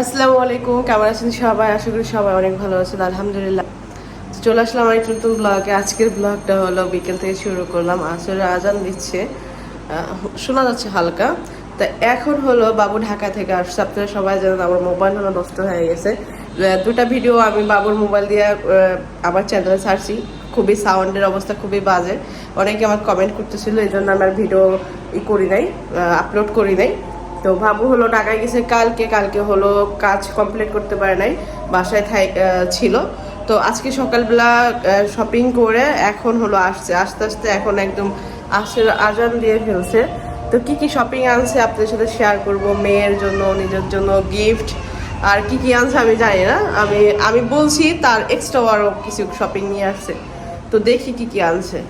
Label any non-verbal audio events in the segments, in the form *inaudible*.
আসসালামু আলাইকুম, কেমন আছেন সবাই? আশা করি সবাই অনেক ভালো আছেন, আলহামদুলিল্লাহ। চলে আসলাম আমার একটা নতুন ব্লগে আজকের ব্লগটা হলো বিকেল থেকে শুরু করলাম আসলে আজান দিচ্ছে। শোনা যাচ্ছে হালকা। তা এখন হলো বাবু ঢাকা থেকে আসছে। আপনারা সবাই জানেন আমার মোবাইল হলো নষ্ট হয়ে গেছে। দুটা ভিডিও আমি বাবুর মোবাইল দিয়ে আমার চ্যানেলে ছাড়ছি। খুবই সাউন্ডের অবস্থা খুবই বাজে। অনেকে আমার কমেন্ট করতেছিল এই জন্য আমার ভিডিও ই করি নাই আপলোড করি নাই। তো ভাবু হলো ঢাকায় গেছে, কালকে কালকে হলো কাজ কমপ্লিট করতে পারে নাই, বাসায় থাই- ছিল। তো আজকে সকালবেলা শপিং করে এখন হলো আসছে। আস্তে আস্তে এখন একদম আসর আজান দিয়ে ফেলছে। তো কি কি শপিং আনছে আপনাদের সাথে শেয়ার করব। মেয়ের জন্য, নিজের জন্য গিফট আর কি কি আনছে আমি জানি না। আমি আমি বলছি তার এক্সট্রা আরও কিছু শপিং নিয়ে আসছে। তো দেখি কি কি আনছে।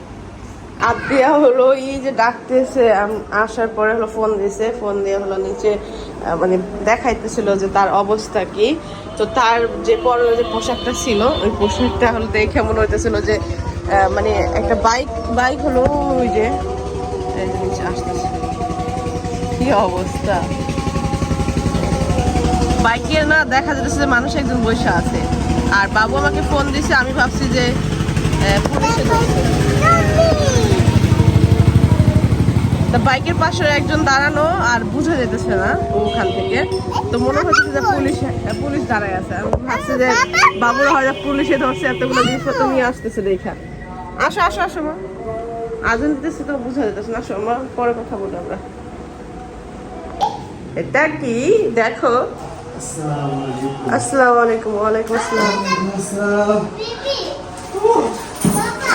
আদিয়া হলো এই যে ডাকতেছে আসার পরে হলো ফোন দিছে। ফোন দিয়ে হলো নিচে মানে দেখাইতেছিল যে তার অবস্থা কি। তো তার যে পরে যে পোশাকটা ছিল, ওই পোশাকটা হলো দেখে মনে হইতেছিল যে মানে একটা বাইক বাইক হলো ওই যে নিচে আসতেছে। কি অবস্থা। বাইকে না, দেখা যাচ্ছে যে মানুষ একজন বসে আছে। আর বাবু আমাকে ফোন দিছে, আমি ভাবছি যে পুলিশে তা বাইকের পাশে একজন দাঁড়ানো আর বুঝা যেতেছে না ওখান থেকে। তো মনে হচ্ছে যে পুলিশ পুলিশ দাঁড়ায় আছে। আমি ভাবছি যে বাবুরা হয়তো পুলিশে ধরছে এতগুলো জিনিসপত্র নিয়ে আসতেছে দেখা। আসো আসো আসো মা। আগুন দিতেছে তো বুঝা যেতেছে না। আসো মা পরে কথা বলি আমরা। এটা কি? দেখো। আসসালামু আলাইকুম। ওয়ালাইকুম আসসালাম।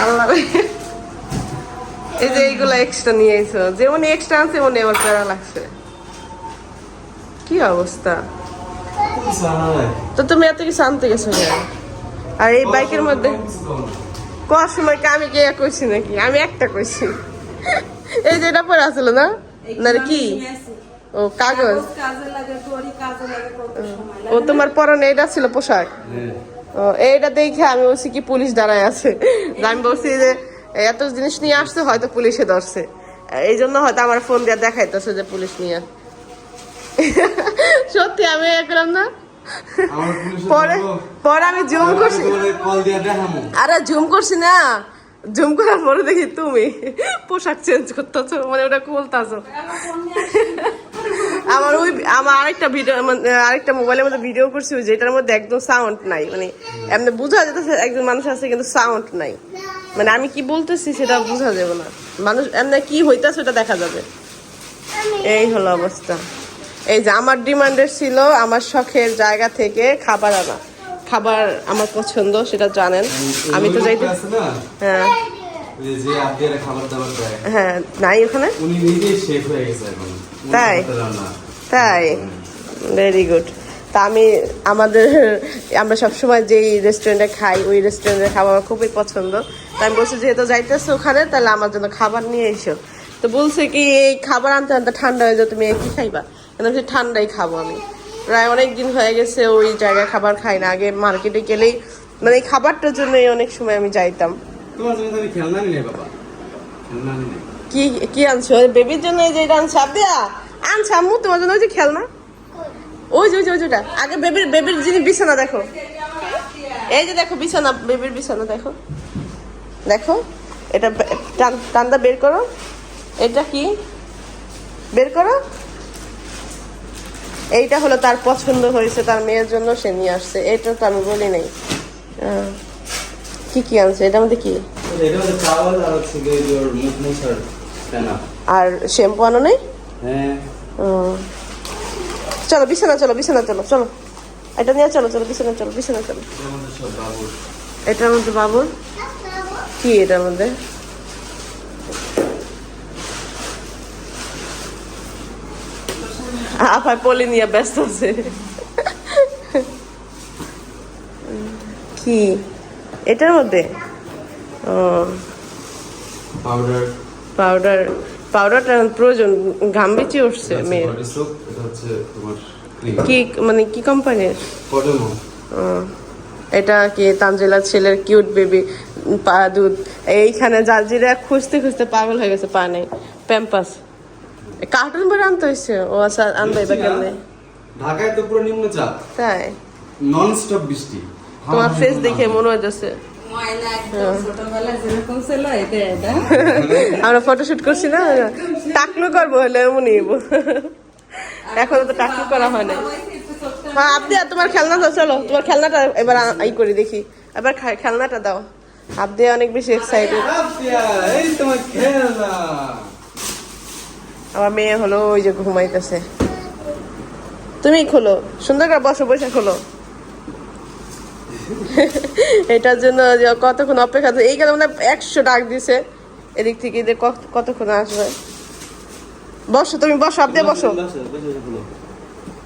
আল্লাহ। এই যে এইগুলো এক্সট্রা নিয়ে এসো যেমন এক্সট্রা আনছে তেমন এবার প্যারা লাগছে। কি অবস্থা? তো তুমি এত কিছু আনতে গেছো আর এই বাইকের মধ্যে কর সময় কি আমি কে কইছি নাকি? আমি একটা কইছি। এই যে এটা পরে আসলো না? না কি? ও কাগজ। ও তোমার পরনে এটা ছিল পোশাক? ও এইটা দেখে আমি বলছি কি পুলিশ দাঁড়ায় আছে। আমি বলছি যে এত জিনিস নিয়ে আসছে হয়তো পুলিশে ধরছে। এই জন্য হয়তো আমার ফোন দিয়ে দেখাইতেছে যে পুলিশ নিয়ে। *laughs* সত্যি আমি একরকম না? পরে পরে আমি জুম করছি। কল দিয়ে দেখামু। আরে জুম করছি না। জুম করার পরে দেখি তুমি পোশাক চেঞ্জ করতেছো মানে ওটা খুলতেছো। আমার ওই আমার আরেকটা ভিডিও আরেকটা মোবাইলের মধ্যে ভিডিও করছি ওই যেটার মধ্যে একদম সাউন্ড নাই। মানে এমনি বোঝা যেতেছে একজন মানুষ আছে কিন্তু সাউন্ড নাই। মানে আমি কি বলতেছি সেটা বোঝা যাবে না। মানুষ এমনি কি হইতাছে ওটা দেখা যাবে। এই হলো অবস্থা। এই যে আমার ডিমান্ডের ছিল আমার শখের জায়গা থেকে খাবার আনা। খাবার আমার পছন্দ সেটা জানেন। আমি তো যাইতে হ্যাঁ। হ্যাঁ নাই ওখানে? উনি নিজেই শেফ হয়ে গেছে এখন। তাই? তাই? ভেরি গুড তা আমি আমাদের, আমরা সবসময় যেই রেস্টুরেন্টে খাই, ওই রেস্টুরেন্টের খাবার আমার খুবই পছন্দ। তাই আমি বলছি, যেহেতু যাইতেছো ওখানে, তাহলে আমার জন্য খাবার নিয়ে এসো। তো বলছে কি, এই খাবার আনতে আনতে ঠান্ডা হয়ে যাবে তুমি কি খাইবা? বলছি, ঠান্ডাই খাব আমি। প্রায় অনেক দিন হয়ে গেছে ওই জায়গায় খাবার খাই না। আগে মার্কেটে গেলেই মানে এই খাবারটার জন্যই অনেক সময় আমি যাইতাম। তোমার জন্য খেলনা নিয়ে বাবা। খেলনা নিয়ে কি কি আনছো? বেবির জন্য এই যে এটা আনছো? আবিয়া আনছে আম্মু? তোমার জন্য ওই যে খেলনা? ওই যে ওই যে ওই যেটা আগে বেবির বেবির যিনি বিছানা দেখো। এই যে দেখো বিছানা বেবির বিছানা দেখো। দেখো এটা টান- টান্দা বের করো। এটা কি? বের করো। এইটা হলো তার পছন্দ হয়েছে তার মেয়ের জন্য সে নিয়ে আসছে। এটা তো আমি বলি নাই। কি কি আনছে? এটার মধ্যে কি? এটা হচ্ছে চাওয়াল আর শ্যাম্পু আনো নেই? হ্যাঁ। চলো বিছানা চলো বিছানা চলো চলো। এটা নিয়ে চলো চলো বিছানা চলো বিছানা চলো। এটার মধ্যে বাবুর কি এটার মধ্যে? আপায় পলি নিয়ে ব্যস্ত আছে। কি? এটার মধ্যে? ও। পাউডার পাউডার পাউডারটা প্রয়োজন ঘাম বেঁচে উঠছে মেয়ের হচ্ছে তোমার ক্রিম কি মানে কি কোম্পানির এটা কি তানজিলার ছেলের কিউট বেবি পা দুধ। এইখানে জালজিরা খুঁজতে খুঁজতে পাগল হয়ে গেছে পা নেই প্যাম্পাস কার্টুন বলে আনতে হয়েছে ও আচ্ছা আনবে এবার কেমনে? ঢাকায় তো পুরো নিম্নচাপ। তাই? নন স্টপ বৃষ্টি। তোমার ফেস দেখে মনে হইতেছে। এটা। আমরা ফটোশুট করছি না? টাকলু করব হলে এমনই এখন তো টাকলু করা হয় না হ্যাঁ আপনি আর তোমার খেলনা দাও চলো। তোমার খেলনাটা এবার আ- ই করে দেখি। এবার খেলনাটা দাও। আপনি অনেক বেশি এক্সাইটেড আমার মেয়ে হলো ওই যে ঘুমাইতেছে। তুমি খোলো। সুন্দর করে বসো বসে খোলো। *laughs* এটার জন্য কতক্ষণ অপেক্ষা তো এইখানে মানে একশো ডাক দিছে। এদিক থেকে এদের কত- কতক্ষণ আসবে? বসো তুমি বসো আপনি বসো।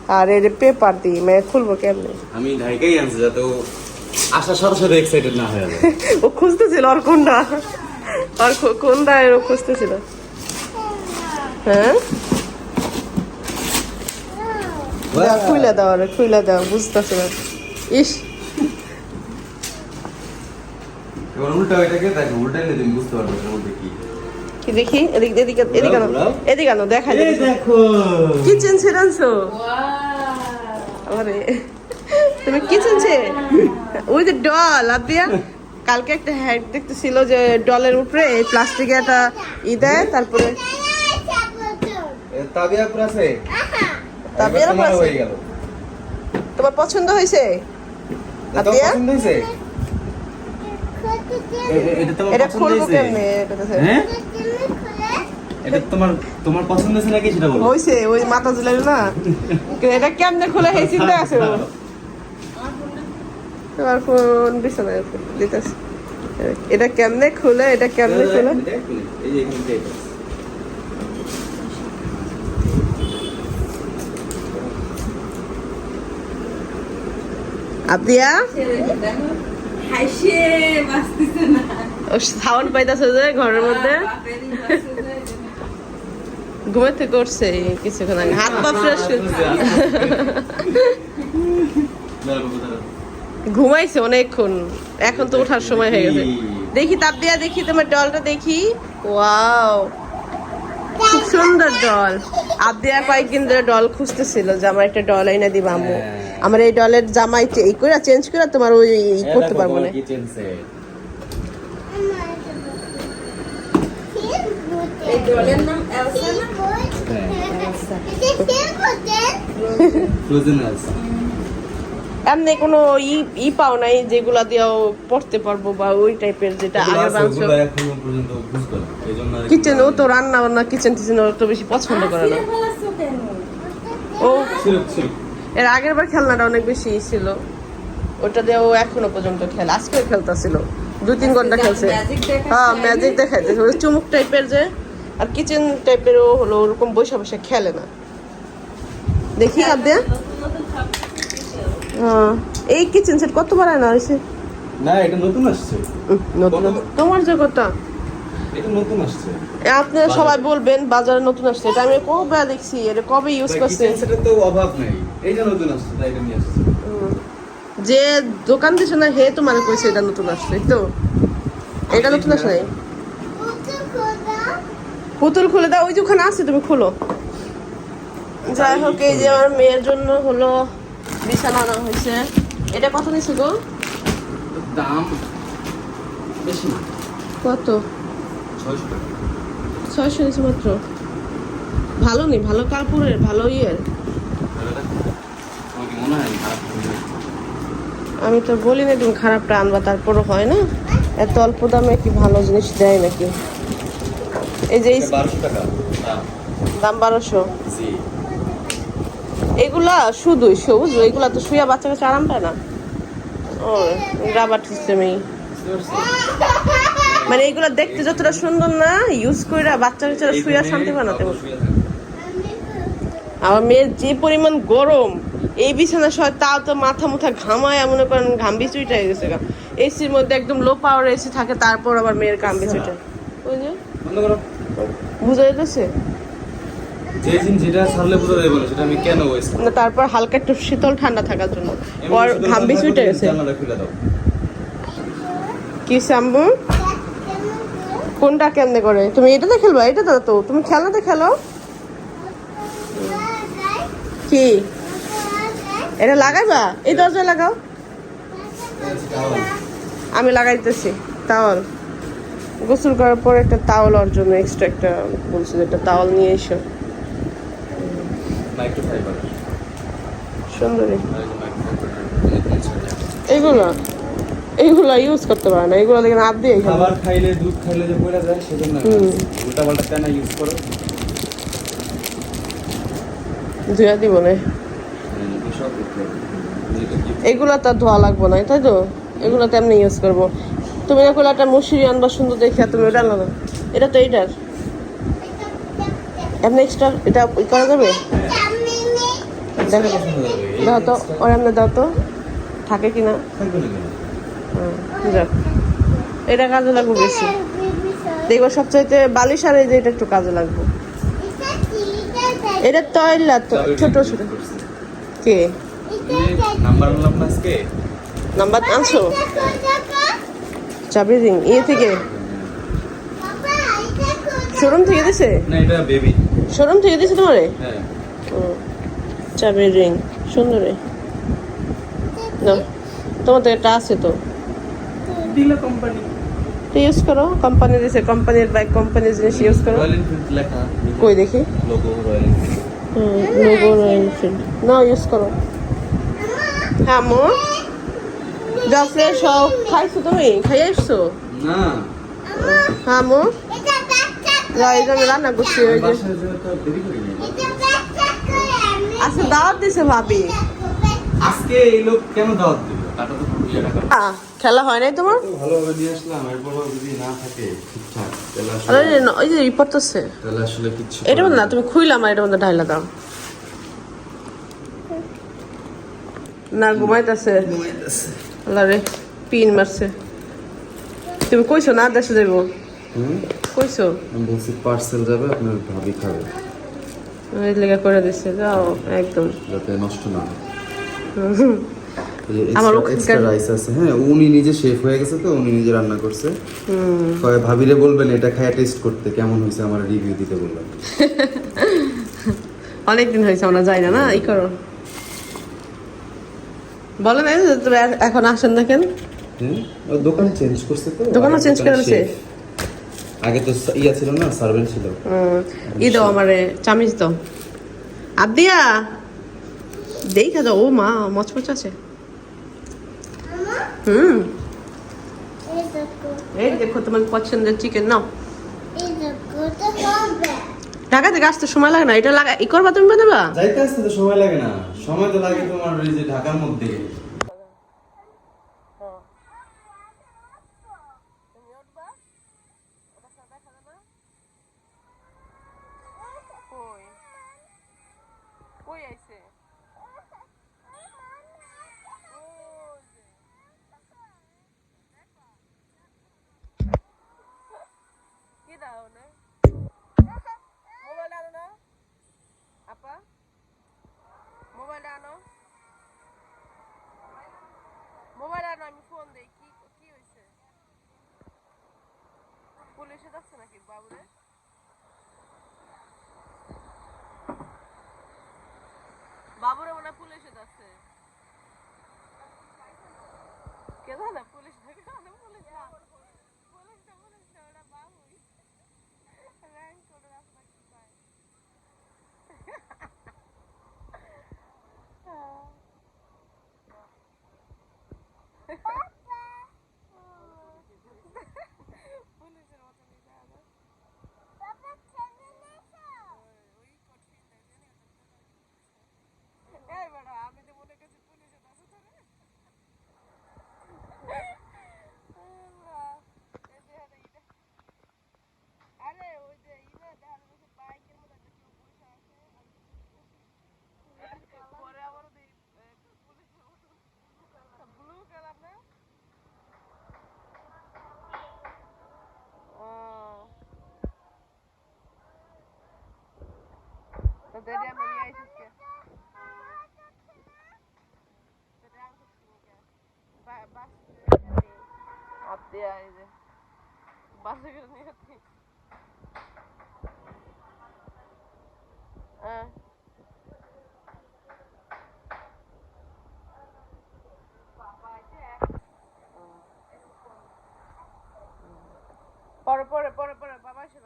আর এর পেপার দিই মানে খুলবো কেমনে? আমি ঢাকাই আনছি যাতে ও সাথে সাথে এক্সাইটেড না হয়ে *laughs* ও খুঁজতেছিল আর কোনটা? আর কোনটা এর খুঁজতেছিল? হ্যাঁ? খুইলা দাও আরে খুইলা দাও বুঝতেছে না। ইস। এবার উল্টা এটাকে দেখো উল্টাইলে তুমি বুঝতে পারবে মধ্যে কি। কি দেখি? এদিক এদিকে এদিকে আনো। ঘোরাও। এদিকে আনো দেখা এই দেখো। কিচেন সেট আনছো? আরে তুমি কিচেন ওই যে ডল আদিয়া। কালকে একটা হ্যাড দেখতেছিল যে ডলের উপরে প্লাস্টিকের একটা ই দেয় তারপরে তাবিয়া তোমার পছন্দ হয়েছে? পছন্দ হয়েছে? এটা তোমার এটা পছন্দ খুলবো কেমনে। হ্যাঁ? এটা তোমার তোমার পছন্দ হয়েছে নাকি সেটা বলো? হয়েছে ওই মাথা না। এটা কেমনে খুলে এই চিন্তা আছে ওর। তোমার ফোন বিছানায় দিতেছে। এটা কেমনে খুলে এটা কেমনে খুলে? এই যে এখানে দিয়ে সাউন্ড পাইতেছে যে ঘরের মধ্যে। ঘুমের থেকে উঠছে কিছুক্ষণ আগে। হাত পা ফ্রেশ। ঘুমাইছে অনেকক্ষণ। এখন তো ওঠার সময় হয়ে গেছে। দেখি তাপ দিয়া দেখি তোমার ডলটা দেখি। ওয়াও খুব সুন্দর ডল। আদিয়া কয়েকদিন ধরে ডল খুঁজতেছিল যে আমার একটা ডল এনে দিবা আম্মু। হ্যাঁ। আমার এই ডলের জামাই এই করে চেঞ্জ করে তোমার ওই করতে পারব না। এমনি কোনো ই ই পাও নাই যেগুলা দিয়েও পড়তে পারব বা ওই টাইপের যেটা ওগুলো আগে আছে, বাংশ ওগুলো এখনও পর্যন্ত বুঝতে না। এই জন্য আর কি কিচেন ও তো রান্না বান্না কিচেন টিচেন ওর তো বেশি পছন্দ করে না? ও। এর আগের বার খেলনাটা অনেক বেশি ছিল। ওটা দিয়ে ও এখনও পর্যন্ত খেলে। আজকে খেলতেছিল। দুই তিন ঘণ্টা খেলছে। হ্যাঁ? ম্যাজিক দেখাইতেছে। ওই চুমুক টাইপের যে আর কিচেন টাইপের ও হলো ওরকম বসে বসে খেলে না। দেখি আর দে হ্যাঁ। এই কিচেন সেট কতবার আনা হয়েছে? না এটা নতুন আসছে। নতুন। তোমার যে কথা এটা নতুন আসছে। আপনারা সবাই বলবেন বাজারে নতুন আসছে। এটা আমি কবে দেখছি? এটা কবে ইউজ করছে? তো অভাব নেই। এই যে নতুন আসছে তাই এটা নিয়ে আসছে। যে দোকান দিছে না হে তোমার কইছে এটা নতুন আসছে তো। এটা নতুন আসছে নাই? পুতুল খুলে দাও ওই যে ওখানে আছে তুমি খুলো। যাই হোক এই যে আমার মেয়ের জন্য হলো বিছানা আনা হয়েছে। এটা কত নিছো গো? দাম বেশি কত? ছয়শো নিছো মাত্র। ভালো নেই ভালো কাপড়ের ভালো ইয়ের তাহলে দেখো, আমার কি মনে হয় খারাপ হবে? আমি তো বলি না তুমি খারাপটা আনবা তারপরও হয় না? এত অল্প দামে কি ভালো জিনিস দেয় নাকি? এই যে দাম। বারোশো। এগুলা শুধুই সবুজ এগুলা তো শুয়া বাচ্চা কাছে আরাম পায় না। ও রাবার সিস্টেমেই মানে এগুলা দেখতে যতটা সুন্দর না ইউজ করে বাচ্চা কাচ্চারা শুয়া শান্তি পায় না তেমন। আমার মেয়ের যে পরিমাণ গরম এই বিছানা শয় তাও তো মাথা মুথা ঘামায় মনে করেন ঘামবি চুইটা হয়ে গেছে এসির মধ্যে একদম লো পাওয়ার এসি থাকে তারপর আবার মেয়ের ঘামবি চুইটা ওই যে বুঝা যেতেছে যে জিনিস যেটা ছাড়লে বোঝা যাবে না সেটা আমি কেন ওয়েস্ট না তারপর হালকা একটু শীতল ঠান্ডা থাকার জন্য। ওর ঘামবি চুইটা গেছে। কি সাম্বু কোনটা কেমনে করে? তুমি এটাতে খেলবা এটা তো তুমি খেলনাতে খেলো। কি? এটা লাগাইবা? এই দরজা লাগাও। আমি লাগাইতেছি তাওয়াল গোসল করার পর একটা তাওয়াল ওর জন্য এক্সট্রা একটা বলছি যে একটা তাওয়াল নিয়ে এসো। সুন্দরী। এইগুলো এইগুলো ইউজ করতে পারে না এগুলো দেখে হাত দিয়ে খাবে খাবার খাইলে দুধ খাইলে যে পড়ে যায় সেজন্য উল্টা পাল্টা কেন ইউজ করো? ধুয়া দিব না সব দেখতে হবে যেটা কি এগুলো তো ধোয়া লাগবো না, তাই তো? এগুলো তো এমনি ইউজ করব। তুমি এখন একটা মুসুরি আনবা সুন্দর দেখে তুমি ওটা আনো না? এটা তো এইটার। এমনি এক্সট্রা এটা করা যাবে? দেখো দাও তো, ওর এমনি দাও তো। থাকে থাকবে না? এটা কাজে লাগবে বেশি। দেখব সবচাইতে বালিশ আর এই যে এটা একটু কাজে লাগবে। এটা তো ছোট ছোট। কে? নাম্বার বললাম না আজকে নাম্বার আনছো চাবি রিং ইয়ে থেকে? শোরুম থেকে দিছে? না এটা বেবি শোরুম থেকে দিছে তোমারে? হ্যাঁ। চাবি রিং সুন্দর। না তোমার তো এটা আছে তো? দিলা কোম্পানি ইউজ করো কোম্পানি দিছে কোম্পানির বাইক কোম্পানির জিনিস ইউজ করো। কই দেখি? Logo Royal logo Royal Enfield না ইউজ করো। হ্যাঁ মো যা ফ্রেশ হও। খাইছো তুমি? খাইয়ে এসছো না। হ্যাঁ মো এই যে আমি রান্না করছি ওই যে। আচ্ছা দাওয়াত দিছে ভাবি। আজকে এই লোক কেন দাওয়াত দিল? টাকা তো টাকা খেলা হয় নাই তোমার? তো ভালোভাবে নিয়ে আসলাম এরপর যদি না থাকে ঠিকঠাক। আরে ওই যে রিপোর্ট আছে তাহলে আসলে কিচ্ছু এটা না তুমি খুইলাম আর এটা মধ্যে ঢাইলা দাও। না ঘুমাইতেছে। ঘুমাইতেছে। আল্লাহ রে পিন মারছে। তুমি কইছো না দেশে যাইব? কইছো? আমি বলছি পার্সেল যাবে আপনার ভাবি খাবে। এই করে দিছে যাও একদম। যাতে নষ্ট না হয়। *laughs* আমার ওখানকার- রাইস আছে। হ্যাঁ উনি নিজে শেফ হয়ে গেছে তো উনি নিজে রান্না করছে। কয় ভাবিরে বলবেন এটা খায়া টেস্ট করতে কেমন হয়েছে আমার রিভিউ দিতে বললাম। *laughs* অনেকদিন হয়েছে আমরা যাই না না? এই করো। বলে না যে তুমি এ- এখন আসেন না কেন? হ্যাঁ দোকান চেঞ্জ করছে তো দোকানও আগে change দোকানে করে দিছে? chef। আগে তো ইয়া ছিল না সার্ভেন্ট ছিল। ই দাও আমারে চামিচ দাও আদিয়া! দেখা যাও ও মা মচমচ আছে। হুম। এই দেখো। তোমার পছন্দের চিকেন নাও। ঢাকা থেকে আসতে সময় লাগে না? এটা লাগা ই করবা তুমি বানাবা? যাইতে আসতে তো সময় লাগে না। সময় তো লাগে তোমার ওই যে ঢাকার মধ্যে কই আইছে কি দাও না মোবাইল আনো না আপা মোবাইল আনো মোবাইল আনো আমি ফোন দেই কি কি হয়েছে পুলিশে যাচ্ছে নাকি বাবুরে বাবুরে মনে পুলিশে যাচ্ছে। কে জানে পরে পরে পরে পরে বাবা ছিল